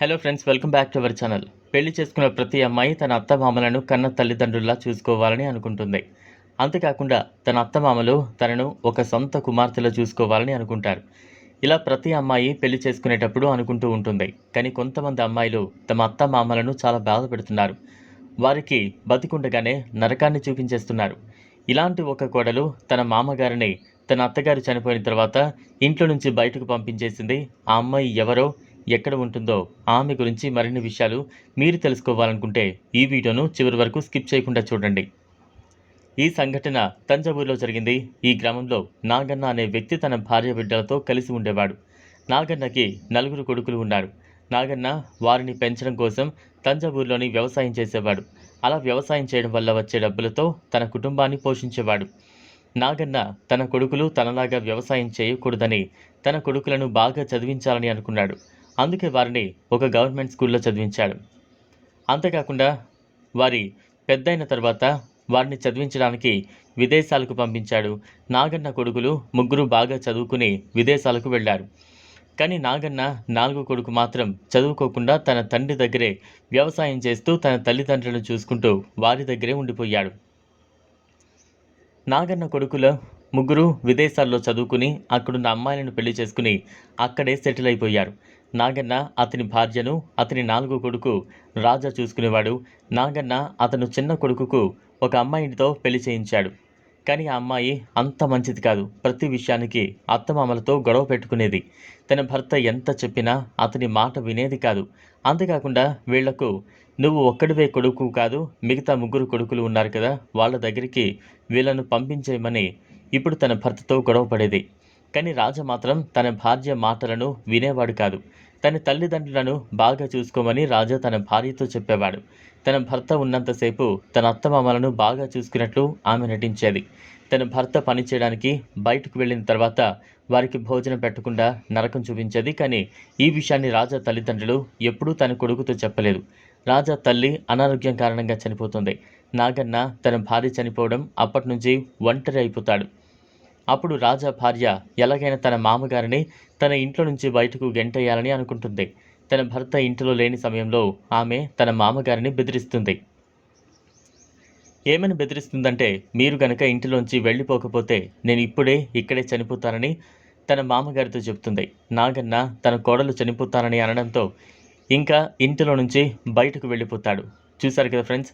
Hello friends welcome back to our channel పెళ్ళి చేసుకున్న ప్రతి అమ్మాయి తన అత్తమామలను కన్న తల్లిదండ్రుల్లా చూసుకోవాలని అనుకుంటుంది. అంతేకాకుండా తన అత్తమామలు తనను ఒక సొంత కుమార్తెలో చూసుకోవాలని అనుకుంటారు. ఇలా ప్రతి అమ్మాయి పెళ్ళి చేసుకునేటప్పుడు అనుకుంటూ ఉంటుంది. కానీ కొంతమంది అమ్మాయిలు తమ అత్తమామలను చాలా బాధ పెడుతున్నారు. వారికి బతికుండగానే నరకాన్ని చూపించేస్తున్నారు. ఇలాంటి ఒక కోడలు తన మామగారిని తన అత్తగారు చనిపోయిన తర్వాత ఇంట్లో నుంచి బయటకు పంపించేసింది ఆ అమ్మాయి ఎవరో ఎక్కడ ఉంటుందో ఆమె గురించి మరిన్ని విషయాలు మీరు తెలుసుకోవాలనుకుంటే ఈ వీడియోను చివరి వరకు స్కిప్ చేయకుండా చూడండి. ఈ సంఘటన తంజావూరులో జరిగింది. ఈ గ్రామంలో నాగన్న అనే వ్యక్తి తన భార్య బిడ్డలతో కలిసి ఉండేవాడు. నాగన్నకి నలుగురు కొడుకులు ఉన్నారు. నాగన్న వారిని పెంచడం కోసం తంజావూరులోని వ్యవసాయం చేసేవాడు. అలా వ్యవసాయం చేయడం వల్ల వచ్చే డబ్బులతో తన కుటుంబాన్ని పోషించేవాడు. నాగన్న తన కొడుకులు తనలాగా వ్యవసాయం చేయకూడదని తన కొడుకులను బాగా చదివించాలని అనుకున్నాడు. అందుకే వారిని ఒక గవర్నమెంట్ స్కూల్లో చదివించాడు. అంతేకాకుండా వారి పెద్దయిన తర్వాత వారిని చదివించడానికి విదేశాలకు పంపించాడు. నాగన్న కొడుకులు ముగ్గురు బాగా చదువుకుని విదేశాలకు వెళ్ళారు. కానీ నాగన్న నాలుగో కొడుకు మాత్రం చదువుకోకుండా తన తండ్రి దగ్గరే వ్యవసాయం చేస్తూ తన తల్లిదండ్రులను చూసుకుంటూ వారి దగ్గరే ఉండిపోయాడు. నాగన్న కొడుకుల ముగ్గురు విదేశాల్లో చదువుకుని అక్కడున్న అమ్మాయిలను పెళ్ళి చేసుకుని అక్కడే సెటిల్ అయిపోయారు. నాగన్న అతని భార్యను అతని నాలుగు కొడుకు రాజా చూసుకునేవాడు. నాగన్న అతను చిన్న కొడుకుకు ఒక అమ్మాయినితో పెళ్ళి చేయించాడు. కానీ ఆ అమ్మాయి అంత మంచిది కాదు. ప్రతి విషయానికి అత్తమామలతో గొడవ పెట్టుకునేది. తన భర్త ఎంత చెప్పినా అతని మాట వినేది కాదు. అంతేకాకుండా వీళ్ళకు నువ్వు ఒక్కడివే కొడుకు కాదు మిగతా ముగ్గురు కొడుకులు ఉన్నారు కదా వాళ్ళ దగ్గరికి వీళ్ళను పంపించేయమని ఇప్పుడు తన భర్తతో గొడవ పడేది. కానీ రాజా మాత్రం తన భార్య మాటలను వినేవాడు కాదు. తన తల్లిదండ్రులను బాగా చూసుకోమని రాజా తన భార్యతో చెప్పేవాడు. తన భర్త ఉన్నంతసేపు తన అత్తమామలను బాగా చూసుకున్నట్లు ఆమె నటించేది. తన భర్త పని చేయడానికి బయటకు వెళ్ళిన తర్వాత వారికి భోజనం పెట్టకుండా నరకం చూపించేది కానీ ఈ విషయాన్ని రాజా తల్లిదండ్రులు ఎప్పుడూ తన కొడుకుతో చెప్పలేదు. రాజా తల్లి అనారోగ్యం కారణంగా చనిపోతుంది. నాగన్న తన భార్య చనిపోవడం అప్పటి నుంచి ఒంటరి అయిపోతాడు. అప్పుడు రాజా భార్య ఎలాగైనా తన మామగారిని తన ఇంట్లో నుంచి బయటకు గెంటేయాలని అనుకుంటుంది. తన భర్త ఇంటిలో లేని సమయంలో ఆమె తన మామగారిని బెదిరిస్తుంది. ఏమని బెదిరిస్తుందంటే మీరు గనక ఇంటిలోంచి వెళ్ళిపోకపోతే నేను ఇప్పుడే ఇక్కడే చనిపోతానని తన మామగారితో చెప్తుంది నాగన్న తన కోడలు చనిపోతానని అనడంతో ఇంకా ఇంటిలో నుంచి బయటకు వెళ్ళిపోతాడు. చూశారు కదా ఫ్రెండ్స్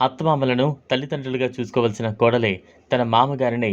అత్తమామలను తల్లిదండ్రులుగా చూసుకోవాల్సిన కోడలే తన మామగారిని